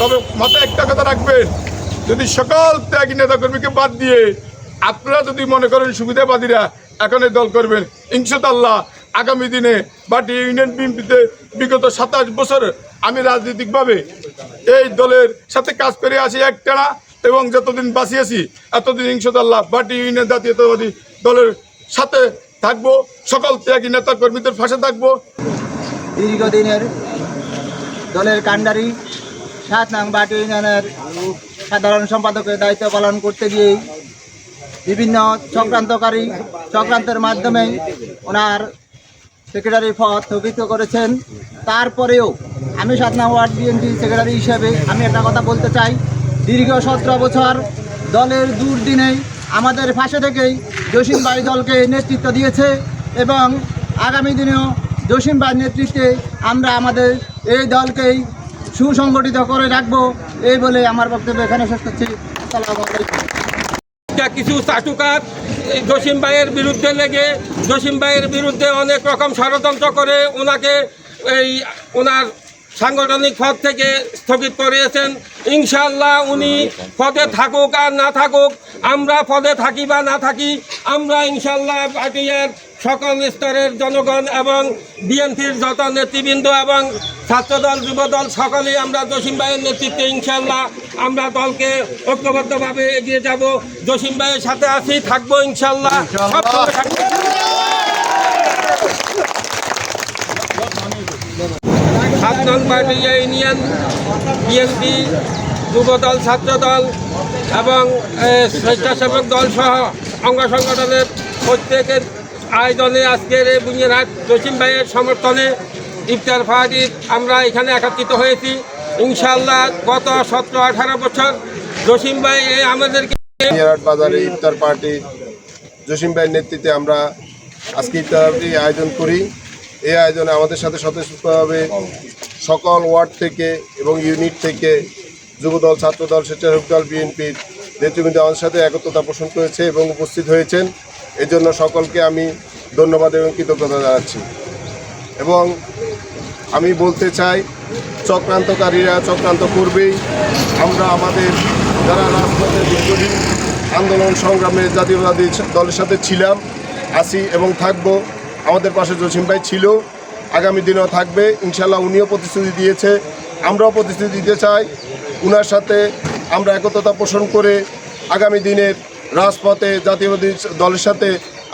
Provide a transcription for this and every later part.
তবে মাথায় একটা কথা রাখবেন, যদি সকল ত্যাগী নেতাকর্মীকে বাদ দিয়ে আপনারা যদি মনে করেন সুবিধাবাদীরা, এখন দল করবেন। ইনশাল্লাহ আগামী দিনে বাটি ইউনিয়ন বিএনপিতে বিগত সাতাশ বছর আমি রাজনৈতিকভাবে এই দলের সাথে কাজ করে আছি একটানা এবং যতদিন বাঁচিয়েছি, এতদিন ইনশাল্লাহ বাটি ইউনিয়ন জাতীয়তাবাদী দলের সাথে থাকব, সকল ত্যাগী নেতা কর্মীদের পাশে থাকব। দীর্ঘদিনের দলের কাণ্ডারি সাত নং বাটি ইউনিয়নের সাধারণ সম্পাদকের দায়িত্ব পালন করতে গিয়ে বিভিন্ন চক্রান্তকারী চক্রান্তের মাধ্যমে ওনার সেক্রেটারি পদ স্থগিত করেছেন। তারপরেও আমি সাত নং ওয়ার্ড বিএনপি সেক্রেটারি হিসেবে আমি একটা কথা বলতে চাই। দীর্ঘ সতেরো বছর দলের দুর্দিনে আমাদের পাশে থেকেই জসিম ভাই দলকে নেতৃত্ব দিয়েছে এবং আগামী দিনেও জসিম ভাইয়ের নেতৃত্বে আমরা আমাদের এই দলকেই সুসংগঠিত করে রাখব। এই বলে আমার বক্তব্য এখানে শেষ করছি। কিছু চাটুকার জসিম ভাইয়ের বিরুদ্ধে লেগে, জসিম ভাইয়ের বিরুদ্ধে অনেক রকম ষড়যন্ত্র করে ওনাকে এই ওনার সাংগঠনিক পদ থেকে স্থগিত করিয়েছেন। ইনশাল্লাহ উনি পদে থাকুক আর না থাকুক, আমরা পদে থাকি বা না থাকি, আমরা ইনশাল্লাহ পার্টির সকল স্তরের জনগণ এবং বিএনপির যত নেতৃবৃন্দ এবং ছাত্রদল যুবদল সকলেই আমরা জসিম ভাইয়ের নেতৃত্বে ইনশাল্লাহ আমরা দলকে ঐক্যবদ্ধভাবে এগিয়ে যাব। জসিম ভাইয়ের সাথে আছি থাকব ইনশাল্লাহ। সাত নং party union BNP Jubodal Chhatradal এবং স্বেচ্ছাসেবক দল সহ অঙ্গ সংগঠনের প্রত্যেকের আয়োজনে আজকের এই বুনিয়ারহাট জসিম ভাইয়ের সমর্থনে ইফতার ফাহাদি আমরা এখানে একত্রিত হয়েছি। ইনশাল্লাহ গত সতেরো আঠারো বছর জসিম ভাই এই আমাদেরকে বাজারে ইফতার পার্টি, জসিম ভাইয়ের নেতৃত্বে আমরা আজকে ইফতারটি আয়োজন করি। এই আয়োজনে আমাদের সাথে স্বতঃস্ফূর্তভাবে সকল ওয়ার্ড থেকে এবং ইউনিট থেকে যুবদল, ছাত্রদল, স্বেচ্ছাসেবক দল, বিএনপির নেতৃবৃন্দ আমাদের সাথে একত্রতা পোষণ করেছে এবং উপস্থিত হয়েছেন। এর জন্য সকলকে আমি ধন্যবাদ এবং কৃতজ্ঞতা জানাচ্ছি। এবং আমি বলতে চাই, চক্রান্তকারীরা চক্রান্ত করবেই। আমরা আমাদের যারা রাজপথে আন্দোলন সংগ্রামে জাতীয়বাদী দলের সাথে ছিলাম, আছি এবং থাকব। আমাদের পাশে জসিম ভাই ছিল, আগামী দিনেও থাকবে। ইনশাল্লাহ উনিও প্রতিশ্রুতি দিয়েছে, আমরাও প্রতিশ্রুতি দিতে চাই। উনার সাথে আমরা একতা পোষণ করে আগামী দিনের রাজপথে জাতীয়বাদী দলের সাথে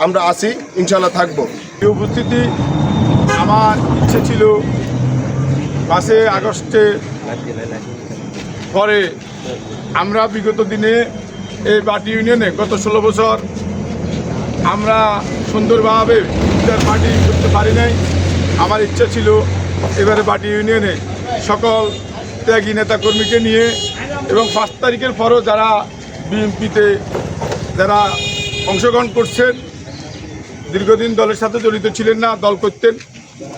আমরা আসি ইনশাল্লাহ থাকব। এই উপস্থিতি আমার ইচ্ছে ছিল পাঁচে আগস্টে পরে আমরা বিগত দিনে এই বাটি ইউনিয়নে গত ষোলো বছর আমরা সুন্দরভাবে পার্টি করতে পারি নাই। আমার ইচ্ছা ছিল এবারে বাটি ইউনিয়নে সকল ত্যাগী নেতাকর্মীকে নিয়ে এবং পাঁচ তারিখের পরও যারা বিএনপিতে যারা অংশগ্রহণ করছেন, দীর্ঘদিন দলের সাথে জড়িত ছিলেন না, দল করতেন,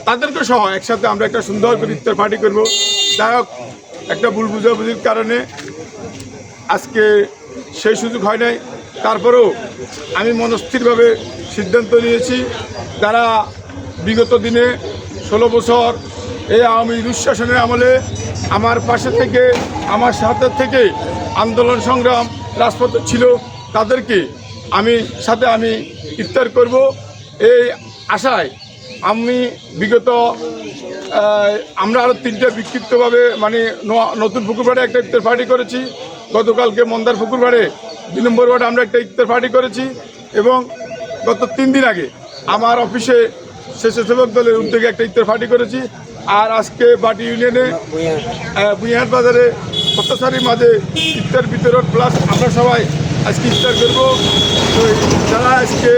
তাদেরকে সহ একসাথে আমরা একটা সুন্দর করে পার্টি করব। যাই হোক, একটা ভুল বুঝাবুঝির কারণে আজকে সেই সুযোগ হয় নাই। তারপরেও আমি মনস্থিরভাবে সিদ্ধান্ত নিয়েছি, যারা বিগত দিনে ষোলো বছর এই আওয়ামী দুঃশাসনের আমলে আমার পাশে থেকে, আমার সাথে থেকে আন্দোলন সংগ্রাম রাজপথ ছিল তাদেরকে আমি সাথে আমি ইফতার করব। এই আশায় আমি বিগত আমরা আরও তিনটা বিক্ষিপ্তভাবে মানে নতুন পুকুরপাড়ে একটা ইফতার পার্টি করেছি। গতকালকে মন্দার পুকুরপাড়ে দুই নম্বর ওয়ার্ডে আমরা একটা ইফতার পার্টি করেছি এবং গত তিন দিন আগে আমার অফিসে স্বেচ্ছাসেবক দলের উদ্যোগে একটা ইফতার পার্টি করেছি। আর আজকে বাটি ইউনিয়নে বুইহাট বাজারে সত্যাচারীর মাঝে ইফতার বিতরণ প্লাস আমরা সবাই আজকে ইফতার করব। তো যারা আজকে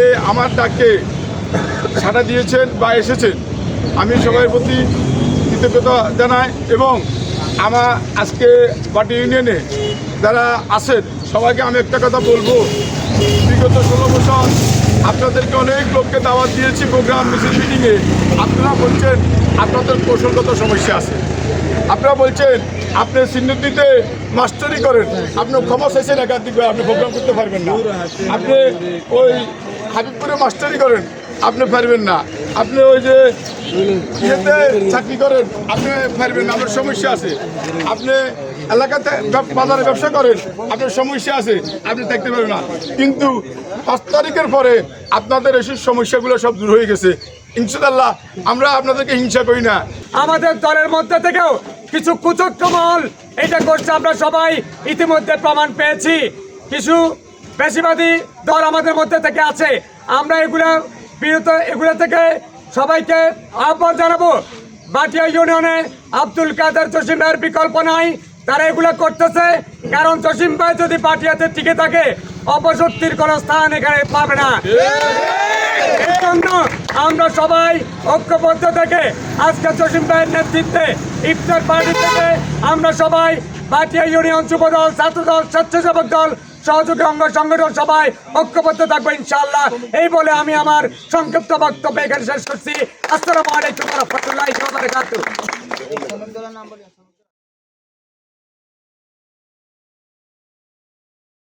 এ আমার ডাকে সাড়া দিয়েছেন বা এসেছেন, আমি সবার প্রতি কৃতজ্ঞতা জানাই এবং আমার আজকে বাটি ইউনিয়নে যারা আছেন, সবাইকে আমি একটা কথা বলব। বিগত ষোলো বছর আপনাদেরকে অনেক লোককে দাওয়াত দিয়েছি প্রোগ্রাম, মিছিল, মিটিংয়ে। আপনারা বলছেন আপনাদের কৌশলগত সমস্যা আছে। আপনারা বলছেন আপনি সিন্নতিতে মাস্টারি করেন আপনি ক্ষমা চাইছেন একাধিকবার আপনি প্রোগ্রাম করতে পারবেন না। আপনি ওই হাবিবপুরে মাস্টারি করেন আপনি পারবেন না। আপনি ওই যে ইয়েতে চাকরি করেন আপনি পারবেন না, আপনার সমস্যা আছে। আপনি এলাকাতে বাজারে ব্যবসা করেন আপনার সমস্যা আছে আপনি দেখতে পারবেন না। কিন্তু পাঁচ তারিখের পরে আপনাদের এসব সমস্যাগুলো সব দূর হয়ে গেছে। ইনশাল্লাহ আমরা আপনাদেরকে হিংসা করি না। আমাদের দলের মধ্যে থেকেও কিছু কুচক্র মহল এটা করছে আমরা সবাই ইতিমধ্যে প্রমাণ পেয়েছি। কিছু বেশিবাদী দল আমাদের মধ্যে থেকে আছে। আমরা এগুলো বিরত এগুলো থেকে সবাইকে আহ্বান জানাব। বাটিয়া ইউনিয়নে আব্দুল কাদের জসিম ভাইয়ের বিকল্প নাই তারা এগুলো করতেছে। কারণ জসিম ভাই যদি পাটিয়াতে টিকে থাকে অপশক্তির কোনো স্থান এখানে পাবে না। জন্য আমরা সবাই ঐক্যবদ্ধ থেকে আজকে জসিম ভাইয়ের নেতৃত্বে ইফতার পার্টি থেকে আমরা সবাই বাটিয়া ইউনিয়ন যুব দল ছাত্র দল স্বেচ্ছাসেবক দল, সহযোগী অঙ্গ সংগঠন সবাই ঐক্যবদ্ধ থাকব ইনশাআল্লাহ। এই বলে আমি আমার সংক্ষিপ্ত বক্তব্য এখানে শেষ করছি। আসসালামু আলাইকুম রহমতুল্লাহ